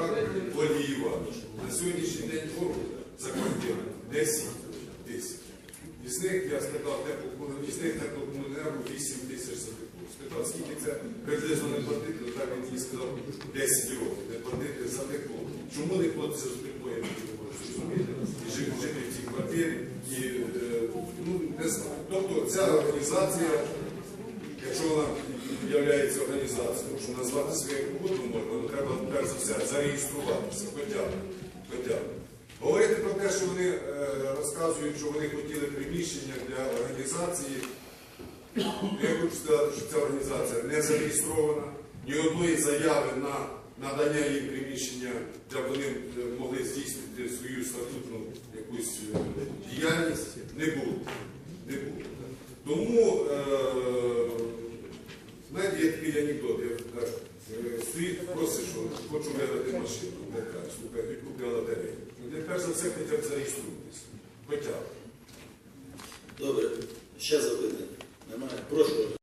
Олії Іванович. На сьогоднішній день за квартиру 10 тисяч. Із них я спитав теплокомуненерго, із них теплокомуненерго 8 тисяч за тепло. Спитав, скільки це приблизно не платити, так він мені сказав 10 років не платити за тепло. Чому не платиться за тепло, я не можу зрозуміти. І жити, в цій квартирі, е, ну. Тобто ця організація, якщо вона є організацією, тому що назвати своєю роботу можна, але треба перш за все зареєструватися, хоча. Говорити про те, що вони е, розказують, що вони хотіли приміщення для організації. Я хочу сказати, що ця організація не зареєстрована, ні одної заяви на надання їм приміщення, де вони могли здійснити свою статутну якусь е, діяльність, не було. Не було. Тому, е, такий анекдот, я стоїть, просиш, хочу виграти машину. Я кажу, слухай, купила лотерею. Ну, Я перш за все хоча б зареєструйтесь. Добре, ще запитання. Немає. Прошу.